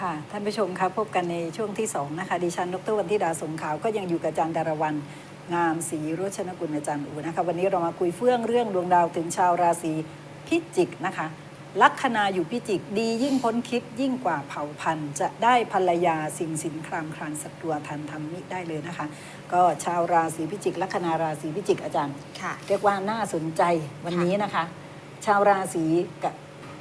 ค่ะ ท่านผู้ชมครับพบกันในช่วงที่สองนะคะ ดิฉันดรวันธิดาสงขาว ก็ยังอยู่กับอาจารย์ดารวันงามศรีโรชนกุลอาจารย์อูนะคะ วันนี้เรามาคุยเฟื่องเรื่องดวงดาวถึงชาวราศีพิจิกนะคะ ลัคนาอยู่พิจิกดียิ่งพ้นคิดยิ่งกว่าเผ่าพันธุ์ จะได้ภรรยาสิ่งสินครามครานศัตรูทันทำมิได้เลยนะคะ ก็ชาวราศีพิจิก ลัคนาราศีพิจิกอาจารย์ ค่ะ เรียกว่าน่าสนใจวันนี้นะคะ ชาวราศีกับ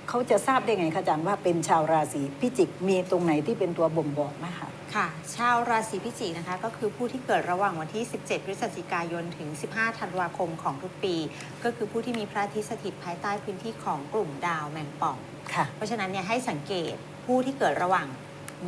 เขาจะทราบได้ไงคะอาจารย์ว่าเป็นชาวราศีพิจิกมีตรงไหนที่เป็นตัวบ่งบอกนะคะ ค่ะ ชาวราศีพิจิกนะคะ ก็คือผู้ที่เกิดระหว่างวันที่ 17 พฤศจิกายนถึง 15 ธันวาคมของทุกปี ก็คือผู้ที่มีพระอาทิตย์สถิตภายใต้พื้นที่ของกลุ่มดาวแมงป่อง ค่ะ เพราะฉะนั้นเนี่ยให้สังเกตผู้ที่เกิดระหว่าง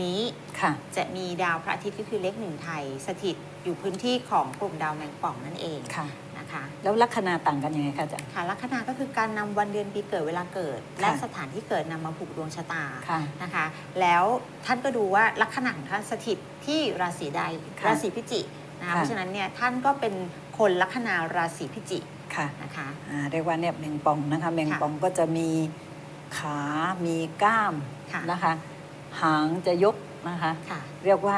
นี้ค่ะจะมีดาวพระอาทิตย์ก็คือเลขหนึ่งไทย สถิตอยู่พื้นที่ของกลุ่มดาวแมงป่องนั่นเองค่ะนะ คะแล้วลัคนาต่างกันยังไงคะอาจารย์ ค่ะลัคนาก็คือการนำวันเดือนปีเกิดเวลาเกิด และค่ะสถานที่เกิดนำมาผูกดวงชะตาค่ะนะคะ แล้วท่านก็ดูว่าลัคนาของท่านสถิตที่ราศีใดค่ะราศีพิจิกนะคะค่ะ เพราะฉะนั้นเนี่ยท่านก็เป็นคนลัคนาราศีพิจิกค่ะนะคะ อ่าเรียกว่าเนี่ยแมงป่องนะคะแมงค่ะป่องก็จะมีขามีก้ามค่ะ นะคะ หางจะยกนะคะ ค่ะ เรียกว่า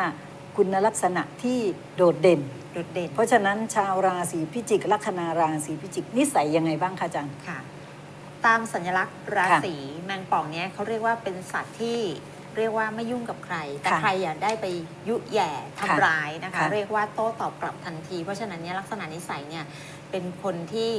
คุณลักษณะที่โดดเด่น โดดเด่นเพราะฉะนั้นชาวราศีพิจิกลัคนาราศีพิจิกนิสัยยังไงบ้างคะอาจารย์ ค่ะ ตามสัญลักษณ์ราศีแมงป่องเนี่ยเขาเรียกว่าเป็นสัตว์ที่เรียกว่าไม่ยุ่งกับใคร แต่ค่ะใครอย่าได้ไปยุแย่ทำค่ะร้ายนะคะ ค่ะเรียกว่าโต้ตอบกลับทันที เพราะฉะนั้นเนี่ยลักษณะนิสัยเนี่ยเป็นคนที่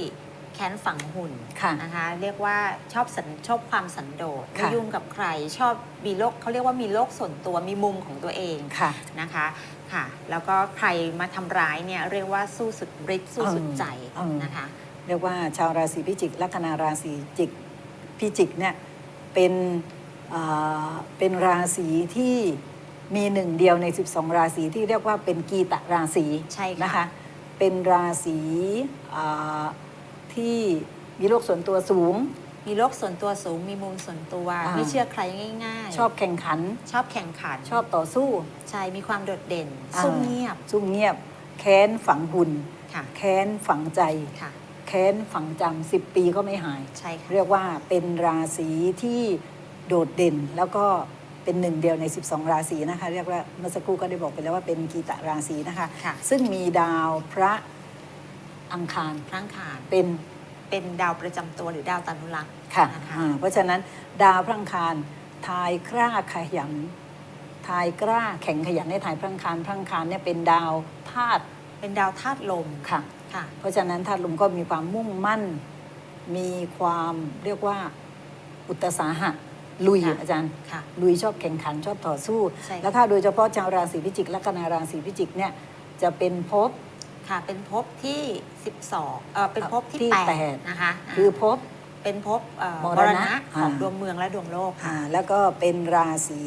แค้นฝังหุ่นค่ะนะคะ เรียกว่าชอบสันชอบความสันโดษไม่ค่ะยุ่งกับใคร ชอบมีโลกเขาเรียกว่ามีโลกส่วนตัวมีมุมของตัวเอง ค่ะ นะคะ ค่ะ แล้วก็ใครมาทำร้ายเนี่ยเรียกว่าสู้สุดฤทธิ์สู้สุดใจเออนะคะ เรียกว่าชาวราศีพิจิกลัคนาราศีจิกพิจิกเนี่ยเป็นอ่าเป็นราศีที่มีหนึ่งเดียวใน 12 ราศีที่เรียกว่าเป็นกีตะราศีใช่ค่ะ นะคะเป็นราศีอ่าที่มีโลกส่วนตัวสูง มีโลกส่วนตัวสูง มีมุมส่วนตัว อ่า ไม่เชื่อใครง่ายๆชอบแข่งขัน ชอบแข่งขันชอบต่อสู้ใช่มีความโดดเด่นอ่าซุ่มเงียบซุ่มเงียบ แค้นฝังหุ่น ค่ะแค้นฝังใจ ค่ะ แค้นฝังจำสิบปีก็ไม่หาย ใช่ค่ะ เรียกว่าเป็นราศีที่โดดเด่น แล้วก็เป็นหนึ่งเดียวใน 12 ราศีนะคะ เรียกว่าเมื่อสักครู่ก็ได้บอกไปแล้วว่าเป็นกีตะราศีนะคะ ค่ะ ซึ่งมีดาวพระอังคารพลังคารเป็น เป็นดาวประจำตัวหรือดาวตานุรักษ์ค่ะนะคะอ่าเพราะฉะนั้นดาวพระอังคารทายกล้าขยันทายกล้าแข็งขยันในทายพระอังคารพระอังคารเนี่ยเป็นดาวธาตุเป็นดาวธาตุลมค่ะ ค่ะ เพราะฉะนั้นธาตุลมก็มีความมุ่งมั่น มีความเรียกว่าอุตสาหะลุยค่ะ อาจารย์ ค่ะ ลุยชอบแข่งขันชอบต่อสู้ ใช่ค่ะแล้วถ้าโดยเฉพาะชาวราศีพิจิกและคณาราศีพิจิกเนี่ยจะเป็นภพ ค่ะ เป็นภพที่ 12เออเป็นภพที่ที่แปแปด ดนะคะาคือภพเป็นภพเอ่อมมรรณะณะของอ่าดวงเมืองและดวงโลกอ่าค่ะแล้วก็เป็นราศี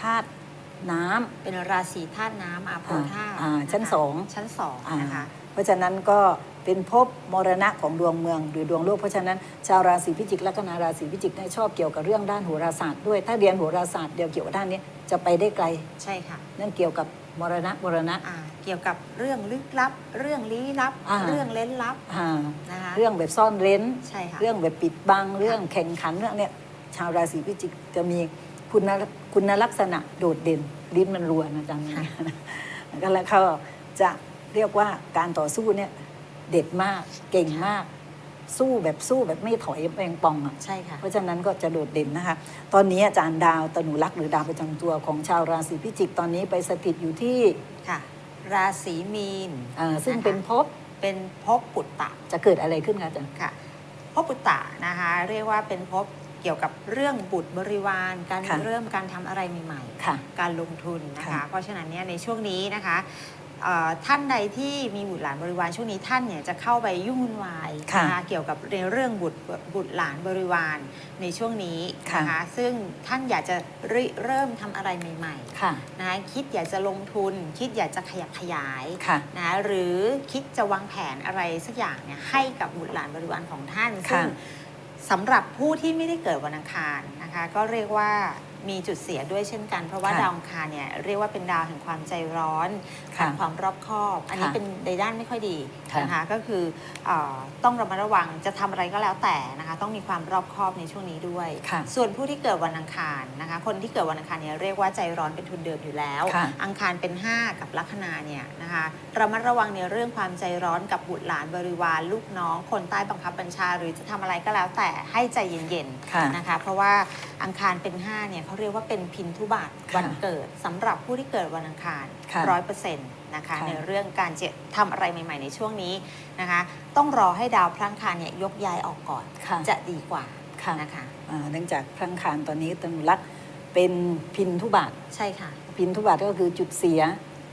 ธาตุน้ำ เป็นราศีธาตุน้ำอาโปธาตุอ่าะคะชั้นสอง ชั้นสองอ่านะคะ เพราะฉะนั้นก็เป็นภพมรณะของดวงเมืองหรือดวงโลก เพราะฉะนั้นชาวราศีพิจิกและคณาราศีพิจิกเนี่ยชอบเกี่ยวกับเรื่องด้านโหราศาสตร์ด้วย ถ้าเรียนโหราศาสตร์เดียวเกี่ยวกับด้านนี้จะไปได้ไกล ใช่ค่ะ นั่นเกี่ยวกับ มรณะมรณะ อ่าเกี่ยวกับเรื่องลึกลับ เรื่องลี้ลับ อ่า เรื่องเล้นลับอ่านะคะเรื่องแบบซ่อนเร้น ใช่ค่ะเรื่องแบบปิดบัง เรื่องแข่งขันเรื่องเนี้ยชาวราศีพิจิกจะมีคุณคุณลักษณะโดดเด่นลิ้นมันรัวนะจ๊ะค่ะก็แล้วเขาจะเรียกว่าการต่อสู้เนี่ยเด็ดมากเก่งมาก สู้แบบสู้แบบไม่ถอยแปงปองอะ ใช่ค่ะ เพราะฉะนั้นก็จะโดดเด่นนะคะ ตอนนี้อาจารย์ดาวตนุรักษ์หรือดาวประจำตัวของชาวราศีพิจิกตอนนี้ไปสถิตอยู่ที่ค่ะ ราศีมีนอ่าซึ่งนะคะเป็นภพเป็นภพปุตตะจะเกิดอะไรขึ้นคะอาจารย์ค่ะภพปุตตะนะคะเรียกว่าเป็นภพเกี่ยวกับเรื่องบุตรบริวาร การค่ะเริ่มการทำอะไรใหม่ค่ะๆการลงทุนนะคะค่ะเพราะฉะนั้นเนี่ยในช่วงนี้นะคะเอ่อ ท่านใดที่มีบุตรหลานบริวารช่วงนี้ท่านเนี่ยจะเข้าไปยุ่งวุ่นวายค่ะนะคะเกี่ยวกับในเรื่องบุตรบุตรหลานบริวารในช่วงนี้นะคะซึ่งท่านอยากจะริเริ่มทำอะไรใหม่ค่ะๆนะคะคิดอยากจะลงทุน คิดอยากจะขยับขยายค่ะนะหรือคิดจะวางแผนอะไรสักอย่างเนี่ยให้กับบุตรหลานบริวารของท่านค่ะซึ่งสำหรับผู้ที่ไม่ได้เกิดวันอังคารนะคะ ก็เรียกว่า มีจุดเสียด้วยเช่นกัน เพราะว่าค่ะดาวอังคารเนี่ยเรียกว่าเป็นดาวแห่งความใจร้อนค่ะขาดความรอบคอบ อันนี้ค่ะเป็นในด้านไม่ค่อยดีค่ะนะคะก็คือเออต้องระมัดระวังจะทำอะไรก็แล้วแต่นะคะต้องมีความรอบคอบในช่วงนี้ด้วย ค่ะ ส่วนผู้ที่เกิดวันอังคารนะคะ คนที่เกิดวันอังคารเนี่ยเรียกว่าใจร้อนเป็นทุนเดิมอยู่แล้ว ค่ะ อังคารเป็น 5 กับลัคนาเนี่ยนะคะระมัดระวังในเรื่องความใจร้อนกับบุตรหลานบริวารลูกน้อง คนใต้บังคับบัญชา หรือจะทำอะไรก็แล้วแต่ให้ใจเย็นค่ะ ๆนะคะ เพราะว่าอังคารเป็น5เนี่ยเขาเรียกว่าเป็นพินทุบาทค่ะวันเกิดสำหรับผู้ที่เกิดวันอังคารค่ะร้อยเปอร์เซ็นต์นะคะค่ะในเรื่องการจะทำอะไรใหม่ ๆ ในช่วงนี้นะคะ ต้องรอให้ดาวพลังคารเนี่ยยกย้ายออกก่อนค่ะจะดีกว่าค่ะนะคะอ่าเนื่องจากพลังคารตอนนี้ตนุรักษ์เป็นพินทุบาทใช่ค่ะ พินทุบาทก็คือจุดเสีย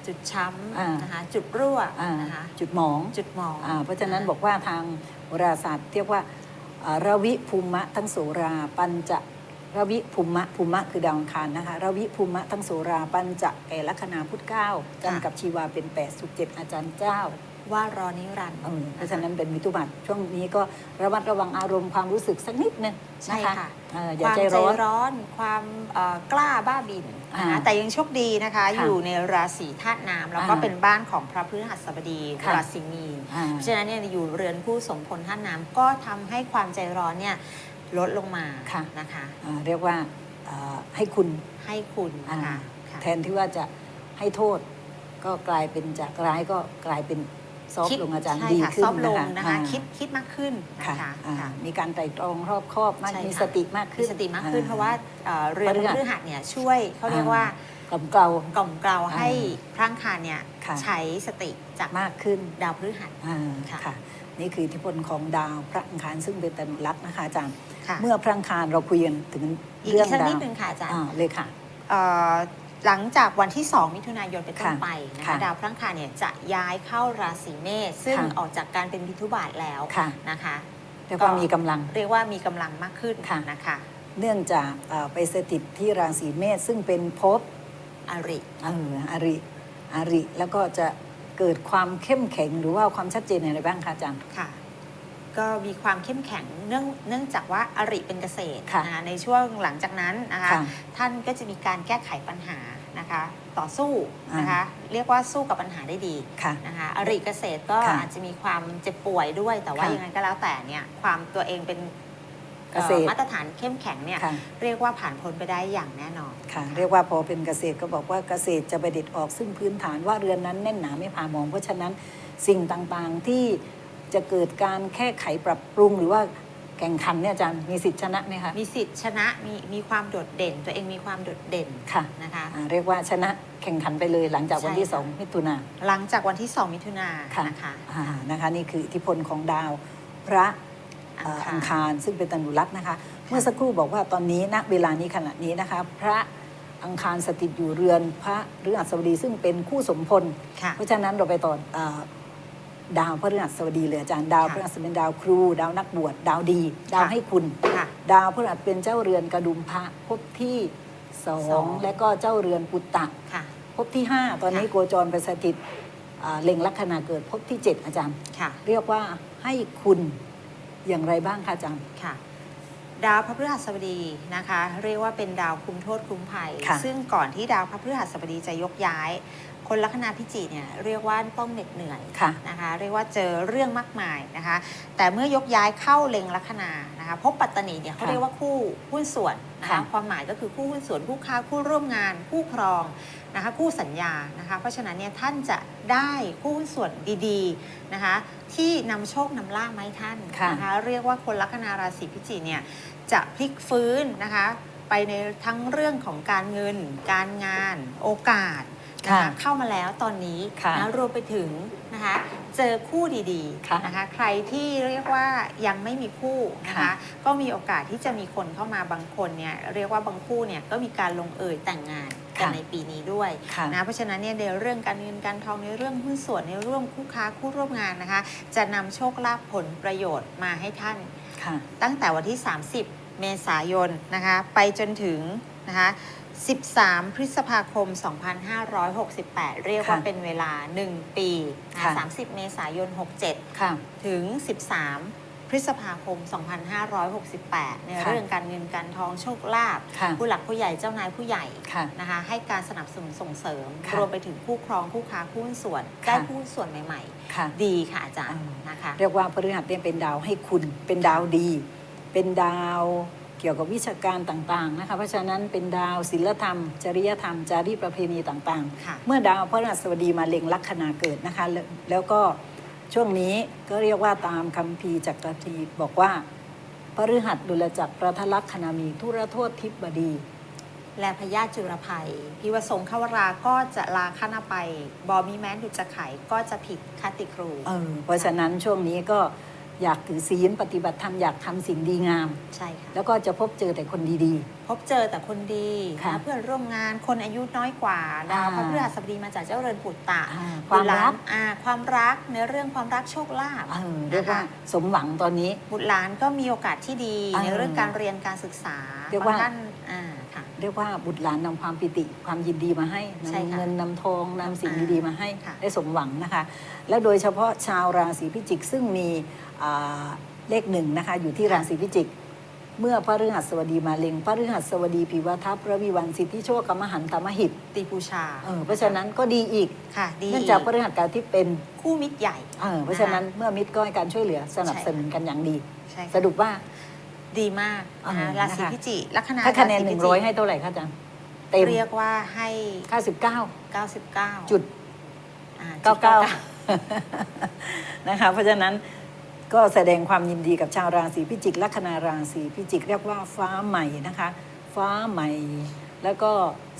จุดช้อ่าำนะคะจุดรั่วอ่านะคะจุดหมองจุดหมองอ่าเพราะฉะนั้นบอกว่าทางโหราศาสตร์เรียกว่าอ่าระวิภูมะทั้งโสราปัญจะ ระวิภูมะภูมะคือดาวอังคารนะคะระวิภูมะทั้งโสราปัญจะแก่ลัคนาพุทธเก้าจันทร์กับชีวาเป็นแปดสุขเจ็ดอาจารย์เจ้าว่ารอนิรันดร์เออเพราะฉะนั้นเป็นมิถุบัตช่วงนี้ก็ระมัดระวังอารมณ์ความรู้สึกสักนิดนึงใช่นะคะค่ะเอออคย่าวามใจใจร้อนร้อนความเอ่อกล้าบ้าบินนะคะอ่าแต่ยังโชคดีนะคะค่ะอยู่ในราศีธาตุน้ำแล้วก็อ่าเป็นบ้านของพระพฤหัสบดีค่ะราศีมีนอ่าเพราะฉะนั้นเนี่ยอยู่เรือนผู้สมพลธาตุน้ำก็ทำให้ความใจร้อนเนี่ย ลดลงมาค่ะ นะคะ อ่าเรียกว่าอ่าให้คุณให้คุณอ่านะคะค่ะแทนที่ว่าจะให้โทษ ก็กลายเป็นจากร้ายก็กลายเป็นซอฟต์คิดลงอาจารย์ใช่ดีค่ะขึ้นซอฟต์ลงนะนะคะคะ อ่าคิดคิดมากขึ้นนะค่ะคะอ่าค่ะ มีการไตร่ตรองรอบคอบมากใช่มีค่ะสติมากขึ้มีนสติมากขึ้นอ่เพราะว่าเอ่อเรือนพฤหัสพฤหัสเนี่ยช่วยเขาเรียกว่า กล่อมเกลา กล่อมเกลาให้อ่พร่างคารเนี่ยค่ะ ใช้สติจากมากขึ้นดาวพฤหัส อ่าค่ะ ค่ะ นี่คืออิทธิพลของดาวพระอังคารซึ่งเป็นตนุรักษ์นะคะอาจารย์ ค่ะเมื่อพระอังคารเราคุยกันถึงอีกเรื่องสักดานิดวนึงค่ะอาจารย์อ่าเลยค่ะ เอ่อหลังจากวันที่ 2 มิถุนายนเป็นต้นค่ะไปนะค่ะคะดาวพลังคารเนี่ยจะย้ายเข้าราศีเมษซึ่งค่ะ ออกจากการเป็นพิทุบาทแล้วค่ะ นะคะเรียกว่ามีกำลัง เรียกว่ามีกำลังมากขึ้นค่ะ นะคะ เนื่องจากเอ่อไปสถิตที่ราศีเมษซึ่งเป็นภพ อริ เอออาริอาริแล้วก็จะ เกิดความเข้มแข็งหรือว่าความชัดเจนอะไรบ้างคะอาจารย์ ค่ะ ก็มีความเข้มแข็งเนื่องเนื่องจากว่าอริเป็นเกษตรค่ะนะคะในช่วงหลังจากนั้นนะคะค่ะท่านก็จะมีการแก้ไขปัญหานะคะ ต่อสู้นะคะ เรียกว่าสู้กับปัญหาได้ดีค่ะ นะคะอริเกษตรก็ค่ะอาจจะมีความเจ็บป่วยด้วย แต่ว่าค่ะยังไงก็แล้วแต่เนี่ยความตัวเองเป็น เกษตรอ่อมาตรฐานเข้มแข็งเนี่ยค่ะ เรียกว่าผ่านพ้นไปได้อย่างแน่นอน ค่ะ เรียกว่าพอเป็นเกษตรก็บอกว่าเกษตรจะไปเด็ดออกซึ่งพื้นฐานว่าเรือนนั้นแน่นหนาไม่ผ่ามอง เพราะฉะนั้นสิ่งต่างๆที่จะเกิดการแก้ไขปรับปรุงหรือว่าแข่งขันเนี่ยอาจารย์มีสิทธิชนะไหมคะมีสิทธิ์ชนะมีมีความโดดเด่น ตัวเองมีความโดดเด่นค่ะนะคะ อ่าเรียกว่าชนะแข่งขันไปเลยหลังจากวันที่ ใช่ค่ะสองมิถุนา หลังจากวันที่ 2 มิถุนายค่ะนนะคะ อ่านะคะนี่คืออิทธิพลของดาวพระเอ่ออัอังงคาคารรซึ่งเป็นตนุรักษ์นะคะ เมื่อสักครู่บอกว่าตอนนี้ณเวลานี้ขณะนี้นะคะพระอังคารสถิตอยู่เรือนพระฤหัสบดีซึ่งเป็นคู่สมพลค่ะเพราะฉะนั้นเราไปต่อเอ่อดาวพฤหัสบดีเลยอาจารย์ดาวค่ะพฤหัสเป็นดาวครู ดาวนักบวชดาวดี ดาวค่ะให้คุณค่ะดาวพฤหัสเป็นเจ้าเรือนกระดุมพระภพที่สอสองงและก็เจ้าเรือนปุตตะค่ะภพที่ 5 ตอนนี้ค่ะโกจรไปสถิตอ่าเล็งลัคนาเกิดภพที่ 7 อาจารย์ค่ะเรียกว่าให้คุณ อย่างไรบ้างคะอาจารย์ ค่ะ ดาวพระพฤหัสบดีนะคะ เรียกว่าเป็นดาวคุมโทษคุมภัย ค่ะ ซึ่งก่อนที่ดาวพระพฤหัสบดีจะยกย้าย คนลัคนาพิจิกเนี่ยเรียกว่าต้องเหน็ดเหนื่อยค่ะ นะคะเรียกว่าเจอเรื่องมากมายนะคะ แต่เมื่อยกย้ายเข้าเล็งลัคนานะคะพบปัตตนีเนี่ยเขาค่ะเรียกว่าคู่หุ้นส่วนนะคะค่ะ ความหมายก็คือคู่หุ้นส่วนคู่ค้าคู่ร่วมงาน คู่ครองนะคะคู่สัญญานะคะเพราะฉะนั้นเนี่ยท่านจะได้คู่หุ้นส่วนดีๆนะคะที่นำโชคนำลาภมาให้ท่านค่ะนะคะเรียกว่าคนลัคนาราศีพิจิกเนี่ย จะพลิกฟื้นนะคะ ไปในทั้งเรื่องของการเงิน การงาน โอกาส นะค่ะคะเข้ามาแล้วตอนนี้ค่ะนะรวมไปถึงนะคะเจอคู่ดีค่ะๆนะคะใครที่เรียกว่ายังไม่มีคู่นะคะค่ะก็มีโอกาสที่จะมีคนเข้ามาบางคนเนี่ยเรียกว่าบางคู่เนี่ยก็มีการลงเอยแต่งงานกันค่ะในปีนี้ด้วยค่ะนะเพราะฉะนั้นเนี่ยในเรื่องการเงินการทองในเรื่องหุ้นส่วนในเรื่องคู่ค้าคู่ร่วมงานนะคะ จะนำโชคลาภผลประโยชน์มาให้ท่านค่ะตั้งแต่วันที่ 30 เมษายนนะคะไปจนถึงนะคะ 13 พฤษภาคม 2568 เรียกว่าค่ะเป็นเวลา 1 ปีนะค่ะ 30 เมษายน ค่ะ 67 ถึง 13พฤฤษภาคม 2568 ในค่ะ เรื่องการเงินการทองโชคลาภค่ะ ผู้หลักผู้ใหญ่เจ้านายผู้ใหญ่ค่ะ นะคะให้การสนับสนุนส่งเสริม ค่ะรวมไปถึงผู้ครองผู้ค้าผู้หุ้นส่วนค่ะ ได้ผู้หุ้นส่วนใหม่ ค่ะ ๆ ดีค่ะอาจารย์อืมนะคะ เรียกว่าพฤหัสเนี่ยเป็นดาวให้คุณเป็นดาวดี เป็นดาว เกี่ยวกับวิชาการต่างๆนะคะเพราะฉะนั้นเป็นดาวศิลธรรม จริยธรรม จารีตประเพณีต่างค่ะๆ เมื่อดาวพฤหัสบดีมาเล็งลัคนาเกิดนะคะแล้วแล้วก็ช่วงนี้ก็เรียกว่าตามคัมภีร์จักรทีบอกว่าพฤหัสดุลจักรประทลักษณามีทุรโทษทิบดี และพญาจุรภัย พิวสงขวราก็จะลาคณไป บอมีแม้นดุจไขก็จะผิดคติครู เออเพราะฉะนั้นช่วงนี้ก็ อยากถือศีลปฏิบัติธรรมอยากทำสิ่งดีงาม ใช่ค่ะ แล้วก็จะพบเจอแต่คนดี พบเจอแต่คนดีค่ะนะเพื่อนร่วมงานคนอายุน้อยกว่าดาวอ่าพระพฤหัสบดีมาจากเจ้าเรือนปุตตะอ่าความรัก บุตหลนอ่าความรักในเรื่องความรักโชคลาภ ๆเออเรียกว่านะคะ สมหวังตอนนี้ บุตรหลานก็มีโอกาสที่ดีอ่าในเรื่องการเรียนการศึกษาเรียกว่า บงท่านอ่าค่ะ เรียกว่าบุตรหลานนำความปิติความยินดีมาให้ใช่นำค่ะเงินนำทองนำสิ่งอ่าดีๆมาให้ค่ะ ได้สมหวังนะคะ แล้วโดยเฉพาะชาวราศีพิจิกซึ่งมีอ่า เลขหนึ่งนะคะอยู่ที่ราศีพิจิก เมื่อพระฤหัสบดีมาเล็งพระฤหัสบดีปีวทัพพระวิวันสิทธิโชคกรรมหันตมหิตตีปูชาเออเพราะฉะนั้นก็ดีอีกค่ะดีเนื่องจากพระฤหัสการที่เป็นคู่มิตรใหญ่เออเพราะฉะนั้นเมื่อมิตรก็ให้การช่วยเหลือสนับสนุนกันอย่างดีใช่สค่ะรุปว่าดีมากนะคะเออราศีนะคะพิจิลัคนาถ้าคะแนนรหศีนึ่งพิจิร้อยให้เท่าไหร่คะอาจารย์เต็มเรียกว่าให้99 99จุดอ่าเก้าเก้านะคะเพราะฉะนั้น ก็แสดงความยินดีกับชาวราศีพิจิกลัคนาราศีพิจิกเรียกว่าฟ้าใหม่นะคะ ฟ้าใหม่ แล้วก็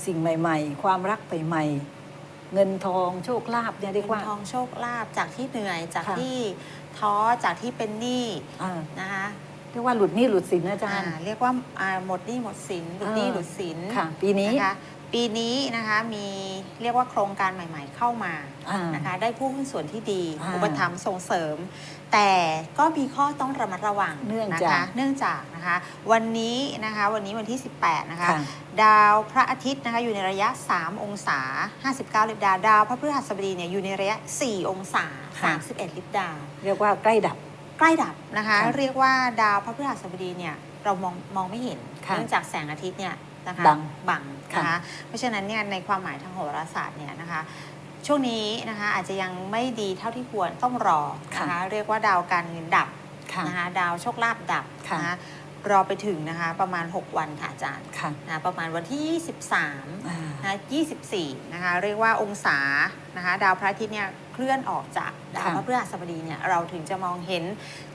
สิ่งใหม่ ๆ ความรักใหม่ๆเงินทองโชคลาภเนี่ยเรียกเงิว่านทองโชคลาภจากที่เหนื่อยจากค่ะที่ท้อจากที่เป็นหนี้อ่านะคะเรียกว่าหลุดหนี้หลุดสินนะอาจารย์ อ่าเรียกว่าอ่าหมดหนี้หมดสินหลุดหนี้เออหลุดสินค่ะ ปีนี้ นะคะ ปีนี้นะคะมีเรียกว่าโครงการใหม่ ๆ เข้ามาอ่า นะคะได้ผู้หุ้นส่วนที่ดีอ่าอุปถัมภ์ส่งเสริม แต่ก็มีข้อต้องระมัดระวังเนื่องนะจาก คะเนื่องจากนะคะวันนี้นะคะวันนี้วันที่ 18นะคะ ค่ะ ดาวพระอาทิตย์นะคะอยู่ในระยะ 3 องศา 59 ลิบดา ดาวพระพฤหัสบดีเนี่ยอยู่ในระยะ 4 องศา ค่ะ 31 ลิบดา เรียกว่าใกล้ดับ ใกล้ดับนะคะ ค่ะเรียกว่าดาวพระพฤหัสบดีเนี่ยเรามองมองไม่เห็นค่ะ เนื่องจากแสงอาทิตย์เนี่ย นะคะบังบังนะค่ะคะเพราะฉะนั้นเนี่ยในความหมายทางโหราศาสตร์เนี่ยนะคะช่วงนี้นะคะอาจจะยังไม่ดีเท่าที่ควรต้องรอนะคะเรียกว่าดาวการเงินดับค่ะนะคะดาวโชคลาภดับค่ะนะคะรอไปถึงนะคะประมาณ 6 วันค่ะอาจารย์ค่ะนะประมาณวันที่ 23อ่านะ24 นะคะเรียกว่าองศานะคะดาวพระอาทิตย์เนี่ยเคลื่อนออกจากดาวค่ะพระพฤหัสบดีเนี่ยเราถึงจะมองเห็น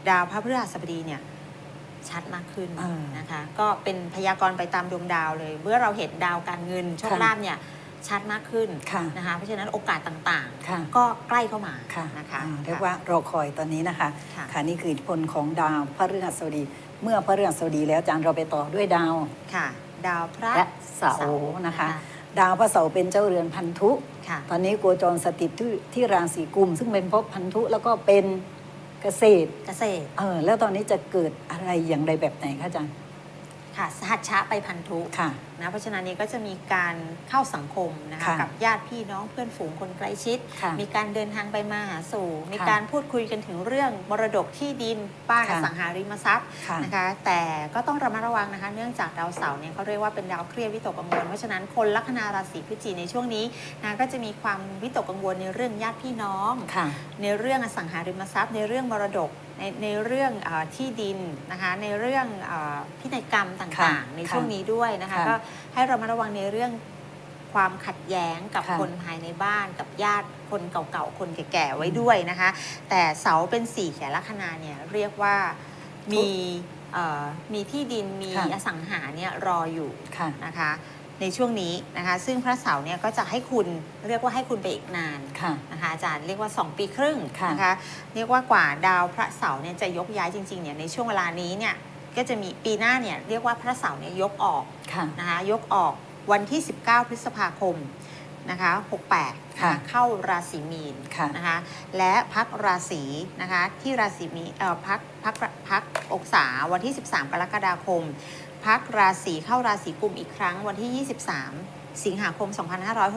ดาวพระพฤหัสบดีเนี่ย ชัดมากขึ้นอ่านะคะ ก็เป็นพยากรณ์ไปตามดวงดาวเลย เมื่อเราเห็นดาวการเงินโชคค่ะลาภเนี่ยชัดมากขึ้นค่ะ นะคะ เพราะฉะนั้นโอกาสต่างค่ะๆ ก็ใกล้เข้ามาค่ะนะคะ อ่าเรียกว่ารอคอยตอนนี้นะคะ ค่ะค่ะนี่คืออิทธิพลของดาวพฤหัสบดี เมื่อพฤหัสบดีแล้วอาจารย์เราไปต่อด้วยดาว ค่ะ ดาวพระและเสาร์นะคะ ดาวพระเสาร์เป็นเจ้าเรือนพันธุ ค่ะ ตอนนี้โกจรสถิตที่ที่ราศีกุม ซึ่งเป็นภพพันธุแล้วก็เป็น เกษตร เกษตร เออแล้วตอนนี้จะเกิดอะไรอย่างไรแบบไหนคะอาจารย์ ค่ะสหัชชะไปพันธุค่ะ นะเพราะฉะนั้นนี้ก็จะมีการเข้าสังคมนะคะค่ะกับญาติพี่น้องเพื่อนฝูงคนใกล้ชิด ค่ะมีการเดินทางไปมาหาสู่ มีค่ะการพูดคุยกันถึงเรื่องมรดกที่ดินบ้านอค่ะ สังหาริมทรัพย์ค่ะ นะคะแต่ก็ต้องระมัดระวังนะคะ เนื่องจากดาวเสาร์เนี่ยเขาเรียกว่าเป็นดาวเครียดวิตกกังวลเพราะฉะนั้นคนลัคนาราศีพฤศจิกในช่วงนี้นะก็จะมีความวิตกกังวลในเรื่องญาติพี่น้อง ค่ะ ในเรื่องอสังหาริมทรัพย์ในเรื่องมรดก ในในเรื่องเออที่ดินนะคะในเรื่องเออพินัยกรรมต่างค่ะๆในช่วงนี้ด้วยนะคะค่ะก็ให้เรามาระวังในเรื่องความขัดแย้งกับค่ะคนภายในบ้านกับญาติคนเก่าๆ คนแก่ๆ ไว้ด้วยนะคะ แต่เสาเป็นสี่แขนลัคนาเนี่ยเรียกว่ามีเอ่อมีที่ดินมีค่ะอสังหาเนี่ยรออยู่ค่ะนะคะ ในช่วงนี้นะคะ ซึ่งพระเสาร์เนี่ยก็จะให้คุณเรียกว่าให้คุณไปอีกนานค่ะนะคะอาจารย์เรียกว่า 2 ปีครึ่งค่ะนะคะเรียกว่ากว่าดาวพระเสาร์เนี่ยจะยกย้ายจริงๆเนี่ยในช่วงเวลานี้เนี่ยก็จะมีปีหน้าเนี่ยเรียกว่าพระเสาร์เนี่ยยกออกค่ะนะคะยกออกวันที่ 19 พฤษภาคมนะคะ68ค่ะนเข้าราศีมีนค่ะนะคะและพักราศีนะคะที่ราศีมีเอ่อพักพักพักอกษาวันที่ 13 กรกฎาคม พักราศีเข้าราศีกุมอีกครั้งวันที่ 23 สิงหาคม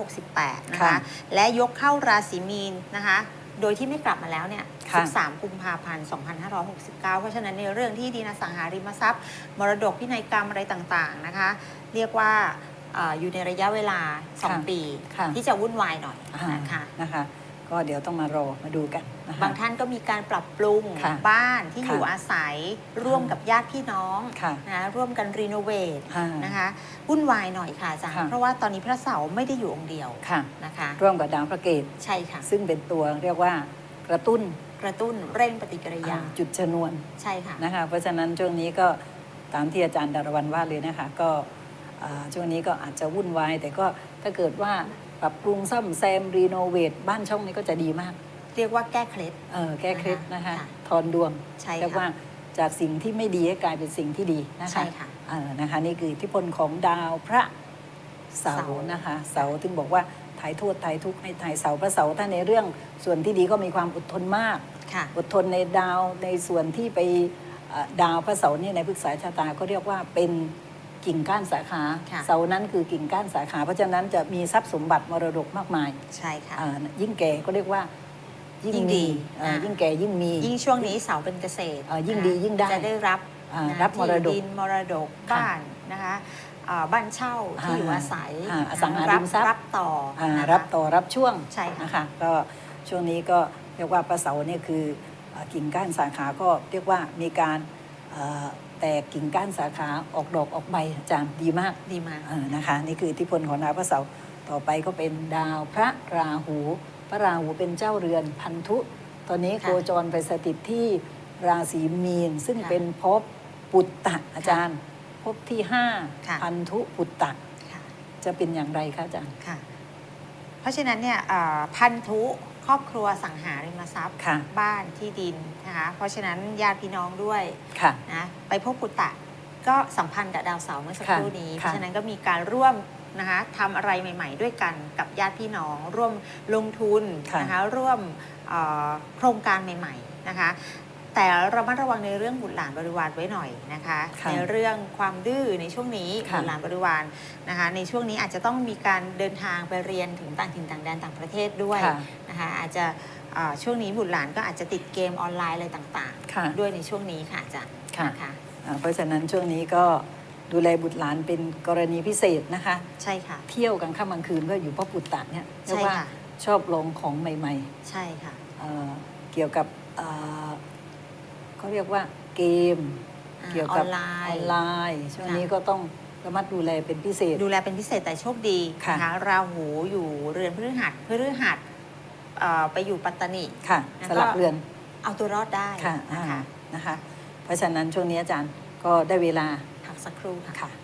2568 นะคะค่ะและยกเข้าราศีมีนนะคะ โดยที่ไม่กลับมาแล้วเนี่ยค่ะ13 กุมภาพันธ์ 2569 เพราะฉะนั้นในเรื่องที่ดินอสังหาริมทรัพย์ มรดกพินัยกรรมอะไรต่างๆนะคะ เรียกว่าเอออยู่ในระยะเวลา 2 ปีค่ะที่จะวุ่นวายหน่อยอ่านะคะนะคะ ก็เดี๋ยวต้องมารอมาดูกันนะคะ บางท่านก็มีการปรับปรุงค่ะบ้านที่ค่ะอยู่อาศัยร่วมกับญาติพี่น้องค่ะนะร่วมกันรีโนเวทอ่านะคะวุ่นวายหน่อยค่ะอาจารย์ค่ะ เพราะว่าตอนนี้พระเสาร์ไม่ได้อยู่องค์เดียวค่ะ นะคะ ร่วมกับดาวพระเกตใช่ค่ะ ซึ่งเป็นตัวเรียกว่ากระตุ้นกระตุ้นเร่งปฏิกิริยาอ่าจุดชนวนใช่ค่ะ นะคะ เพราะฉะนั้นช่วงนี้ก็ตามที่อาจารย์ดารวันว่าเลยนะคะก็อ่าช่วงนี้ก็อาจจะวุ่นวายแต่ก็ถ้าเกิดว่าปรับปรุงซ่อมแซมรีโนเวทบ้านช่องนี้ก็จะดีมาก เรียกว่าแก้เคล็ด เออแก้เคล็ดนะคะค่ะทอนดวงใช่เรียกค่ะว่าจากสิ่งที่ไม่ดีให้กลายเป็นสิ่งที่ดีนะคะใช่ค่ะเออนะคะนี่คืออิทธิพลของดาวพระเสาเสาร์ร์นะคะเสาร์ถึงบอกว่าถ่ายโทษถ่ายทุกข์ให้ถ่ายเสาร์พระเสาร์ถ้าในเรื่องส่วนที่ดีก็มีความอดทนมาก ค่ะ อดทนในดาวในส่วนที่ไปเอ่อดาวพระเสาร์นี่ในพฤกษาชะตาก็เรียกว่าเป็นกิ่งก้านสาขา ค่ะ เสาร์นั้นคือกิ่งก้านสาขา เพราะฉะนั้นจะมีทรัพย์สมบัติมรดกมากมาย ใช่ค่ะ อ่ายิ่งแก่ก็เรียกว่า ยิ่งยิ่งดีมีอ่าอ่ายิ่งแก่ยิ่งมี ยิ่งช่วงนี้เสาเป็นเกษตรเอ่อยิ่งนะคะดียิ่งได้จะได้รับอ่านะรับมรดกที่ดินมรดกค่ะบ้านนะคะอ่าบ้านเช่าที่อยู่อ่าอาศัยอ่าอสังหารัริมทรัพย์ รับต่ออ่านะคะ รับต่อรับช่วงใช่ค่ะ นะคะก็ช่วงนี้ก็เรียกว่าพระเสาเนี่ยคืออ่ากิ่งก้านสาขาก็เรียกว่ามีการเอ่อแตกกิ่งก้านสาขาออกดอกออกใบอาจารย์ดีมากดีมาก เออนะคะนี่คืออิทธิพลของดาวพระเสาร์ต่อไปก็เป็นดาวพระราหู พระราหูเป็นเจ้าเรือนพันธุ ตอนนี้ค่ะโคจรไปสถิตที่ราศีมีน ซึ่งค่ะเป็นภพปุตตะอาจารย์ภพที่ห้าค่ะพันธุปุตตะค่ะจะเป็นอย่างไรคะอาจารย์ค่ะ เพราะฉะนั้นเนี่ยอ่าพันธุครอบครัวสังหาริมทรัพย์ค่ะบ้านที่ดินนะคะเพราะฉะนั้นญาติพี่น้องด้วยค่ะนะไปพบปุตตะก็สัมพันธ์กับดาวเสาร์เมื่อสักครู่นี้ค่ะเพราะฉะนั้นก็มีการร่วม นะคะทำอะไรใหม่ ๆ ด้วยกันกับญาติพี่น้อง ร่วมลงทุนค่ะนะคะร่วมเอ่อโครงการใหม่ ๆนะคะ แต่ระมัดระวังในเรื่องบุตรหลานบริวารไว้หน่อยนะคะค่ะในเรื่องความดื้อในช่วงนี้ค่ะบุตรหลานบริวารนะคะ ในช่วงนี้อาจจะต้องมีการเดินทางไปเรียนถึงต่างถิ่นต่างแดนต่างประเทศด้วยค่ะนะคะอาจจะเอ่อช่วงนี้บุตรหลานก็อาจจะติดเกมออนไลน์อะไรต่างค่ะๆด้วยในช่วงนี้ค่ะอาจารย์ค่ะนะคะอ่าเพราะฉะนั้นช่วงนี้ก็ ดูแลบุตรหลานเป็นกรณีพิเศษนะคะ ใช่ค่ะ เที่ยวกลางค่ำกลางคืนก็อยู่เพราะปุตตะเนี่ยเรียใช่กว่าค่ะชอบลองของใหม่ใช่ค่ะๆเอ่อเกี่ยวกับเอ่อเขาเรียกว่าเกมอ่าเกี่ยวกับออนไลออนน์ไลน์ช่วงค่ะนี้ก็ต้องระมัดดูแลเป็นพิเศษ ดูแลเป็นพิเศษแต่โชคดีค่ะนะคะราหูอยู่เรือนพฤหัสพฤหัสเอ่อไปอยู่ปัตตานีค่ะแล้วสก็ลับเรือนเอาตัวรอดได้ค่ะนะคะอ่านะคะ เพราะฉะนั้นช่วงนี้อาจารย์ก็ได้เวลาพัก สักครู่ค่ะค่ะ